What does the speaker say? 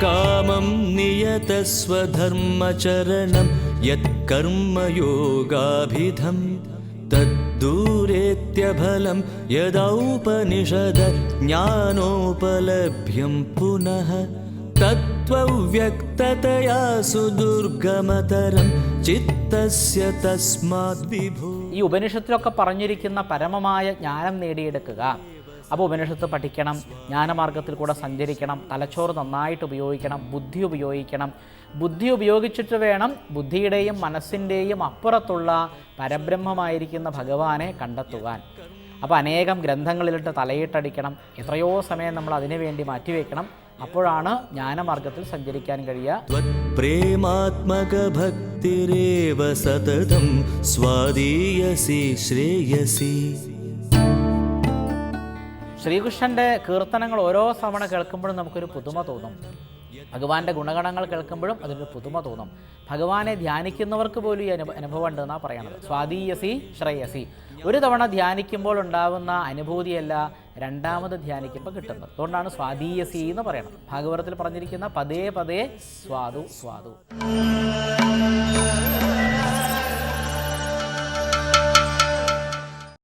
निष्कामं नियतस्वधर्मचरणं यत्कर्मयोगाभिधं तद्दूरेत्यफलं यदौपनिषद ज्ञानोपलभ्यं पुनः तत्त्वव्यक्ततया सुदुर्गमतरं चित्तस्य तस्माद्विभो ഈ ഉപനിഷത്തിലൊക്കെ പറഞ്ഞിരിക്കുന്ന പരമമായ ജ്ഞാനം നേടിയെടുക്കുക അപ്പോൾ ഉപനിഷത്ത് പഠിക്കണം ജ്ഞാനമാർഗത്തിൽ കൂടെ സഞ്ചരിക്കണം തലച്ചോറ് നന്നായിട്ട് ഉപയോഗിക്കണം ബുദ്ധി ഉപയോഗിക്കണം. ബുദ്ധി ഉപയോഗിച്ചിട്ട് വേണം ബുദ്ധിയുടെയും മനസ്സിന്റെയും അപ്പുറത്തുള്ള പരബ്രഹ്മമായിരിക്കുന്ന ഭഗവാനെ കണ്ടെത്തുവാൻ. അപ്പോൾ അനേകം ഗ്രന്ഥങ്ങളിലിട്ട് തലയിട്ടടിക്കണം എത്രയോ സമയം നമ്മൾ അതിനു വേണ്ടി മാറ്റിവെക്കണം. അപ്പോഴാണ് ജ്ഞാനമാർഗത്തിൽ സഞ്ചരിക്കാൻ കഴിയുക. പ്രേമാത്മക ഭക്തിരേവ സതതം സ്വാദീയസി ശ്രേയസി. ശ്രീകൃഷ്ണന്റെ കീർത്തനങ്ങൾ ഓരോ തവണ കേൾക്കുമ്പോഴും നമുക്കൊരു പുതുമ തോന്നും. ഭഗവാന്റെ ഗുണഗണങ്ങൾ കേൾക്കുമ്പോഴും അതിനൊരു പുതുമ തോന്നും. ഭഗവാനെ ധ്യാനിക്കുന്നവർക്ക് പോലും ഈ അനുഭവം അനുഭവം ഉണ്ടെന്നാണ് പറയണത്. സ്വാധീയസി ശ്രേയസി. ഒരു തവണ ധ്യാനിക്കുമ്പോൾ ഉണ്ടാവുന്ന അനുഭൂതിയല്ല രണ്ടാമത് ധ്യാനിക്കുമ്പോൾ കിട്ടുന്നത്. അതുകൊണ്ടാണ് സ്വാധീയസി എന്ന് പറയുന്നത് ഭാഗവതത്തിൽ പറഞ്ഞിരിക്കുന്ന പതേ പതേ സ്വാദു സ്വാദു.